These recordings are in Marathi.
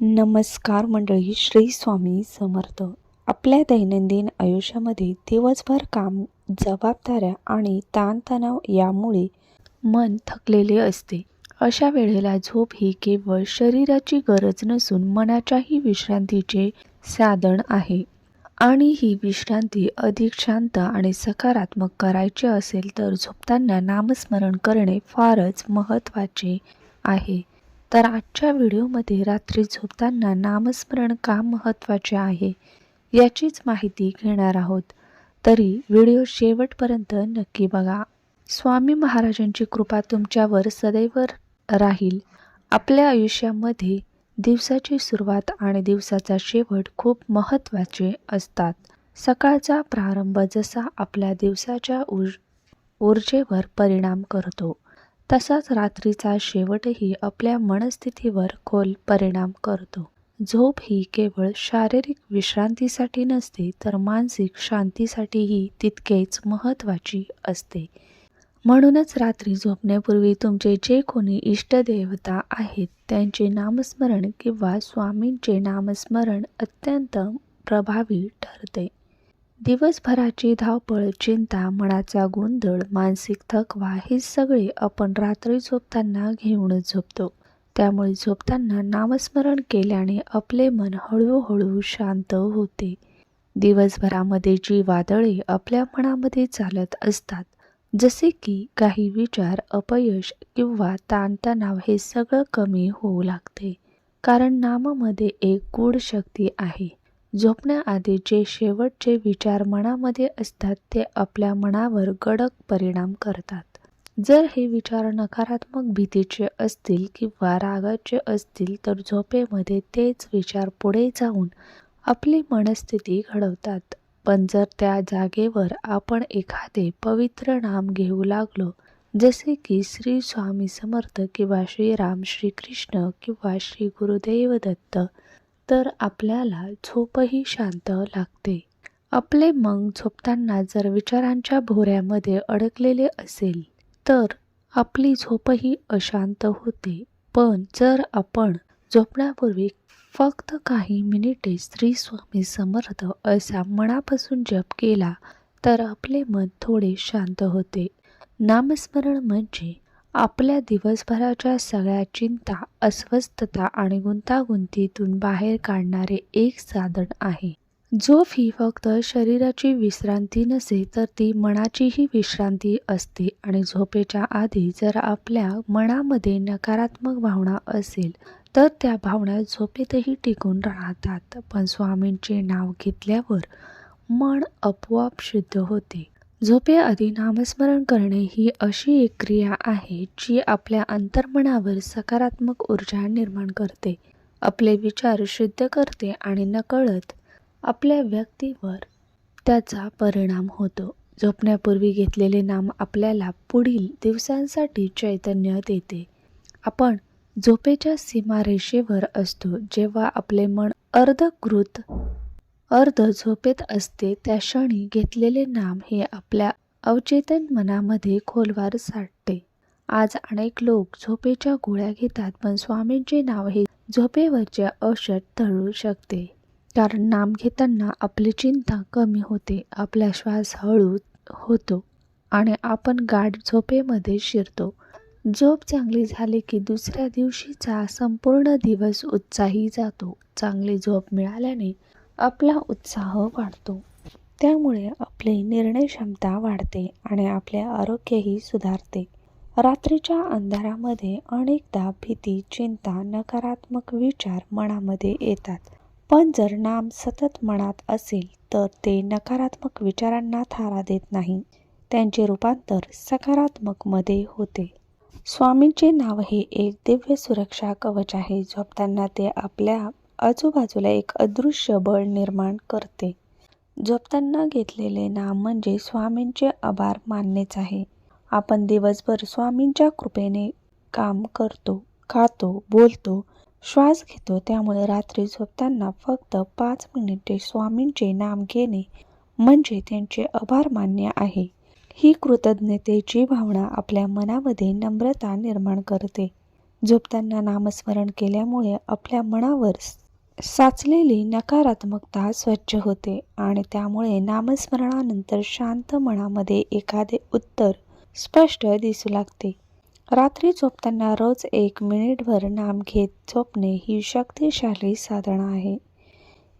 नमस्कार मंडळी श्री स्वामी समर्थ. आपल्या दैनंदिन आयुष्यामध्ये दिवसभर काम जबाबदाऱ्या आणि ताणतणाव यामुळे मन थकलेले असते. अशा वेळेला झोप ही केवळ शरीराची गरज नसून मनाच्याही विश्रांतीचे साधन आहे. आणि ही विश्रांती अधिक शांत आणि सकारात्मक करायची असेल तर झोपताना नामस्मरण करणे फारच महत्त्वाचे आहे. तर आजच्या व्हिडिओमध्ये रात्री झोपताना नामस्मरण का महत्त्वाचे आहे याचीच माहिती घेणार आहोत. तरी व्हिडिओ शेवटपर्यंत नक्की बघा. स्वामी महाराजांची कृपा तुमच्यावर सदैव राहील. आपल्या आयुष्यामध्ये दिवसाची सुरुवात आणि दिवसाचा शेवट खूप महत्त्वाचे असतात. सकाळचा प्रारंभ जसा आपल्या दिवसाच्या ऊर्जेवर परिणाम करतो तसाच रात्रीचा शेवटही आपल्या मनस्थितीवर खोल परिणाम करतो. झोप ही केवळ शारीरिक विश्रांतीसाठी नसते तर मानसिक शांतीसाठीही तितकेच महत्त्वाची असते. म्हणूनच रात्री झोपण्यापूर्वी तुमचे जे कोणी इष्टदेवता आहेत त्यांचे नामस्मरण किंवा स्वामींचे नामस्मरण अत्यंत प्रभावी ठरते. दिवसभराची धावपळ चिंता मनाचा गोंधळ मानसिक थकवा हे सगळे आपण रात्री झोपताना घेऊनच झोपतो. त्यामुळे झोपताना नामस्मरण केल्याने आपले मन हळूहळू शांत होते. दिवसभरामध्ये जी वादळे आपल्या मनामध्ये चालत असतात जसे की काही विचार अपयश किंवा ताणतणाव हे सगळं कमी होऊ लागते. कारण नामामध्ये एक गूढ शक्ती आहे. झोपण्याआधी जे शेवटचे विचार मनामध्ये असतात ते आपल्या मनावर गडक परिणाम करतात. जर हे विचार नकारात्मक भीतीचे असतील किंवा रागाचे असतील तर झोपेमध्ये तेच विचार पुढे जाऊन आपली मनस्थिती घडवतात. पण जर त्या जागेवर आपण एखादे पवित्र नाम घेऊ लागलो जसे की श्री स्वामी समर्थ किंवा श्रीराम श्रीकृष्ण किंवा श्री गुरुदेव दत्त तर आपल्याला झोपही शांत लागते. आपले मन झोपताना जर विचारांच्या भोऱ्यामध्ये अडकलेले असेल तर आपली झोपही अशांत होते. पण जर आपण झोपण्यापूर्वी फक्त काही मिनिटे श्री स्वामी समर्थ असा मनापासून जप केला तर आपले मन थोडे शांत होते. नामस्मरण म्हणजे आपल्या दिवसभराच्या सगळ्या चिंता अस्वस्थता आणि गुंतागुंतीतून बाहेर काढणारे एक साधन आहे. झोप ही फक्त शरीराची विश्रांती नसे तर ती मनाचीही विश्रांती असते आणि झोपेच्या आधी जर आपल्या मनामध्ये नकारात्मक भावना असेल तर त्या भावना झोपेतही टिकून राहतात. पण स्वामींचे नाव घेतल्यावर मन आपोआप शुद्ध होते. झोपेआधी नामस्मरण करणे ही अशी एक क्रिया आहे जी आपल्या अंतर्मनावर सकारात्मक ऊर्जा निर्माण करते. आपले विचार शुद्ध करते आणि नकळत आपल्या व्यक्तीवर त्याचा परिणाम होतो. झोपण्यापूर्वी घेतलेले नाम आपल्याला पुढील दिवसांसाठी चैतन्य देते. आपण झोपेच्या सीमारेषेवर असतो जेव्हा आपले मन अर्धकृत अर्ध झोपेत असते त्या क्षणी घेतलेले नाम हे आपल्या अवचेतन मनामध्ये खोलवार साठते. आज अनेक लोक झोपेच्या गोळ्या घेतात पण स्वामींचे नाव हे झोपेवरचे औषध ठरू शकते. कारण नाम घेताना आपली चिंता कमी होते आपला श्वास हळू होतो आणि आपण गाढ झोपेमध्ये शिरतो. झोप चांगली झाली की दुसऱ्या दिवशीचा संपूर्ण दिवस उत्साही जातो. चांगली झोप मिळाल्याने आपला उत्साह वाढतो. त्यामुळे आपली निर्णय क्षमता वाढते आणि आपले आरोग्यही सुधारते. रात्रीच्या अंधारामध्ये अनेकदा भीती चिंता नकारात्मक विचार मनामध्ये येतात. पण जर नाम सतत मनात असेल तर ते नकारात्मक विचारांना थारा देत नाही. त्यांचे रूपांतर सकारात्मकमध्ये होते. स्वामींचे नाव हे एक दिव्य सुरक्षा कवच आहे झोपताना ते आपल्या आजूबाजूला एक अदृश्य बळ निर्माण करते. झोपताना घेतलेले नाम म्हणजे स्वामींचे आभार मानणेच आहे. आपण दिवसभर स्वामींच्या कृपेने काम करतो खातो बोलतो श्वास घेतो त्यामुळे रात्री झोपताना फक्त पाच मिनिटे स्वामींचे नाम घेणे म्हणजे त्यांचे आभार मान्य आहे. ही कृतज्ञतेची भावना आपल्या मनामध्ये नम्रता निर्माण करते. झोपताना नामस्मरण केल्यामुळे आपल्या मनावर साचलेली नकारात्मकता स्वच्छ होते आणि त्यामुळे नामस्मरणानंतर शांत मनामध्ये एखादे उत्तर स्पष्ट दिसू लागते. रात्री झोपताना रोज एक मिनिटभर नाम घेत झोपणे ही शक्तिशाली साधना आहे.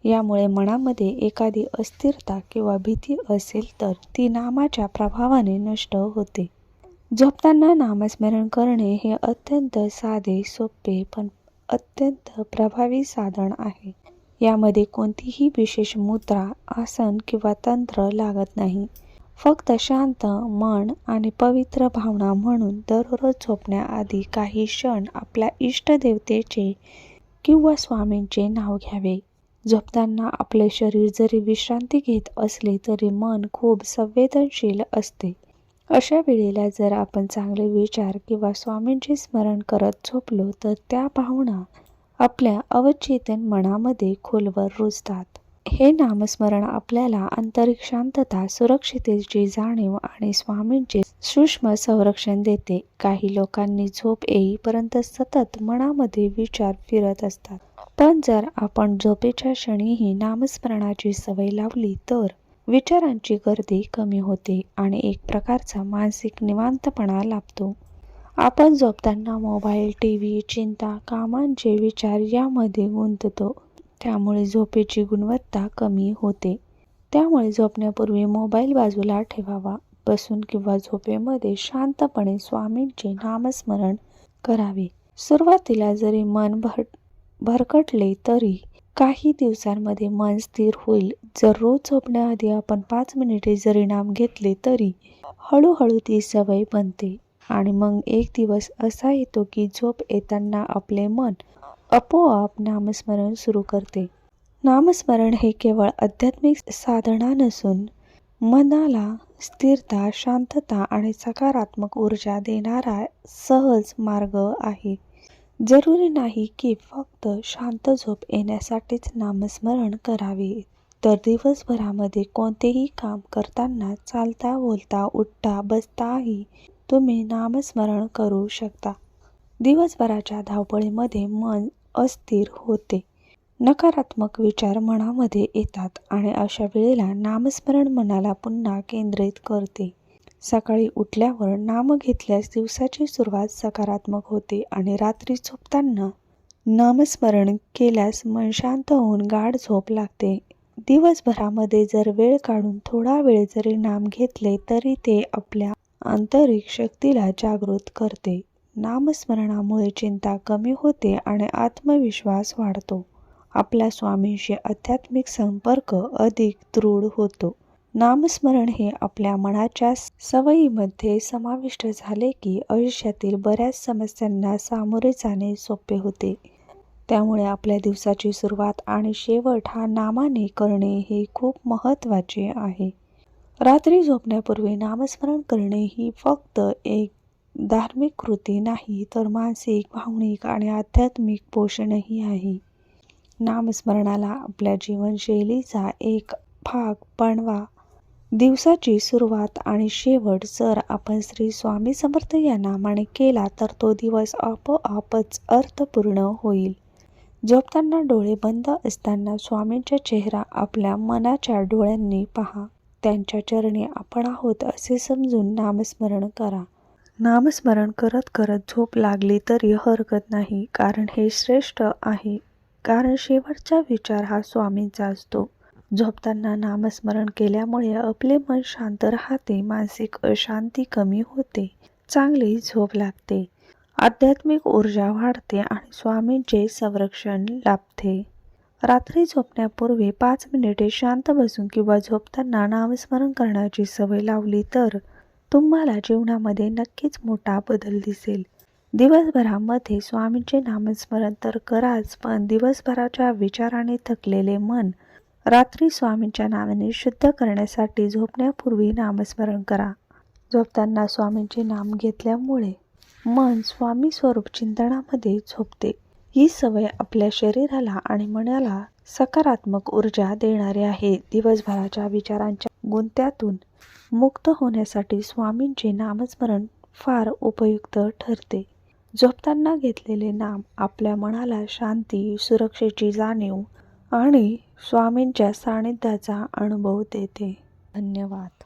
यामुळे मनामध्ये एखादी अस्थिरता किंवा भीती असेल तर ती नामाच्या प्रभावाने नष्ट होते. झोपताना नामस्मरण करणे हे अत्यंत साधे सोपे पण अत्यंत प्रभावी साधन आहे. यामध्ये कोणतीही विशेष मुद्रा आसन किंवा तंत्र लागत नाही. फक्त शांत मन आणि पवित्र भावना म्हणून दररोज झोपण्याआधी काही क्षण आपल्या इष्टदेवतेचे किंवा स्वामींचे नाव घ्यावे. झोपताना आपले शरीर जरी विश्रांती घेत असले तरी मन खूप संवेदनशील असते. अशा वेळेला जर आपण चांगले विचार किंवा स्वामींचे स्मरण करत झोपलो तर त्या भावना आपल्या अवचेतन मनामध्ये खोलवर रुजतात. हे नामस्मरण आपल्याला आंतरिक शांतता सुरक्षिततेची जाणीव आणि स्वामींचे सूक्ष्म संरक्षण देते. काही लोकांनी झोप येईपर्यंत सतत मनामध्ये विचार फिरत असतात. पण जर आपण झोपेच्या क्षणीही नामस्मरणाची सवय लावली तर विचारांची गर्दी कमी होते आणि एक प्रकारचा मानसिक निवांतपणा लाभतो. आपण झोपताना मोबाईल टी व्ही चिंता कामांचे विचार यामध्ये गुंततो. त्यामुळे झोपेची गुणवत्ता कमी होते. त्यामुळे झोपण्यापूर्वी मोबाईल बाजूला ठेवावा. बसून किंवा झोपेमध्ये शांतपणे स्वामींचे नामस्मरण करावे. सुरुवातीला जरी मन भर भरकटले तरी काही दिवसांमध्ये मन स्थिर होईल. जर रोज झोपण्याआधी आपण पाच मिनिटे जरी नाम घेतले तरी हळूहळू ती सवय बनते. आणि मग एक दिवस असा येतो की झोप येताना आपले मन आपोआप नामस्मरण सुरू करते. नामस्मरण हे केवळ आध्यात्मिक साधना नसून मनाला स्थिरता शांतता आणि सकारात्मक ऊर्जा देणारा सहज मार्ग आहे. जरुरी नाही की फक्त शांत झोप येण्यासाठीच नामस्मरण करावे. तर दिवसभरामध्ये कोणतेही काम करताना चालता बोलता उठता बसताही तुम्ही नामस्मरण करू शकता. दिवसभराच्या धावपळीमध्ये मन अस्थिर होते. नकारात्मक विचार मनामध्ये येतात आणि अशा वेळेला नामस्मरण मनाला पुन्हा केंद्रित करते. सकाळी उठल्यावर नाम घेतल्यास दिवसाची सुरुवात सकारात्मक होते आणि रात्री झोपताना नामस्मरण केल्यास मन शांत होऊन गाढ झोप लागते. दिवसभरामध्ये जर वेळ काढून थोडा वेळ जरी नाम घेतले तरी ते आपल्या आंतरिक शक्तीला जागृत करते. नामस्मरणामुळे चिंता कमी होते आणि आत्मविश्वास वाढतो. आपल्या स्वामींशी आध्यात्मिक संपर्क अधिक दृढ होतो. नामस्मरण हे आपल्या मनाच्या सवयीमध्ये समाविष्ट झाले की आयुष्यातील बऱ्याच समस्यांना सामोरे जाणे सोपे होते. त्यामुळे आपल्या दिवसाची सुरुवात आणि शेवट हा नामाने करणे हे खूप महत्त्वाचे आहे. रात्री झोपण्यापूर्वी नामस्मरण करणे ही फक्त एक धार्मिक कृती नाही तर मानसिक भावनिक आणि आध्यात्मिक पोषणही आहे. नामस्मरणाला आपल्या जीवनशैलीचा एक भाग बनवा. दिवसाची सुरुवात आणि शेवट जर आपण श्री स्वामी समर्थ या नामाने केला तर तो दिवस आपोआपच अर्थपूर्ण होईल. झोपताना डोळे बंद असताना स्वामींचा चेहरा आपल्या मनाच्या डोळ्यांनी पहा. त्यांच्या चरणी आपण आहोत असे समजून नामस्मरण करा. नामस्मरण करत करत झोप लागली तरी हरकत नाही कारण हे श्रेष्ठ आहे. कारण शेवटचा विचार हा स्वामींचा असतो. झोपताना नामस्मरण केल्यामुळे आपले मन शांत राहते मानसिक अशांती कमी होते चांगली झोप लागते आध्यात्मिक ऊर्जा वाढते आणि स्वामींचे संरक्षण लाभते. रात्री झोपण्यापूर्वी पाच मिनिटे शांत बसून किंवा झोपताना नामस्मरण करण्याची सवय लावली तर तुम्हाला जीवनामध्ये नक्कीच मोठा बदल दिसेल. दिवसभरामध्ये स्वामींचे नामस्मरण तर कराच पण दिवसभराच्या विचाराने थकलेले मन रात्री स्वामींच्या नावाने शुद्ध करण्यासाठी झोपण्यापूर्वी नामस्मरण करा. झोपताना स्वामींचे नाम घेतल्यामुळे मन स्वामी स्वरूप चिंतनामध्ये झोपते. ही सवय आपल्या शरीराला आणि मनाला सकारात्मक ऊर्जा देणारी आहे. दिवसभराच्या विचारांच्या गुंत्यातून मुक्त होण्यासाठी स्वामींचे नामस्मरण फार उपयुक्त ठरते. झोपताना घेतलेले नाम आपल्या मनाला शांती सुरक्षेची जाणीव आणि स्वामींच्या सानिध्याचा अनुभव देते. धन्यवाद.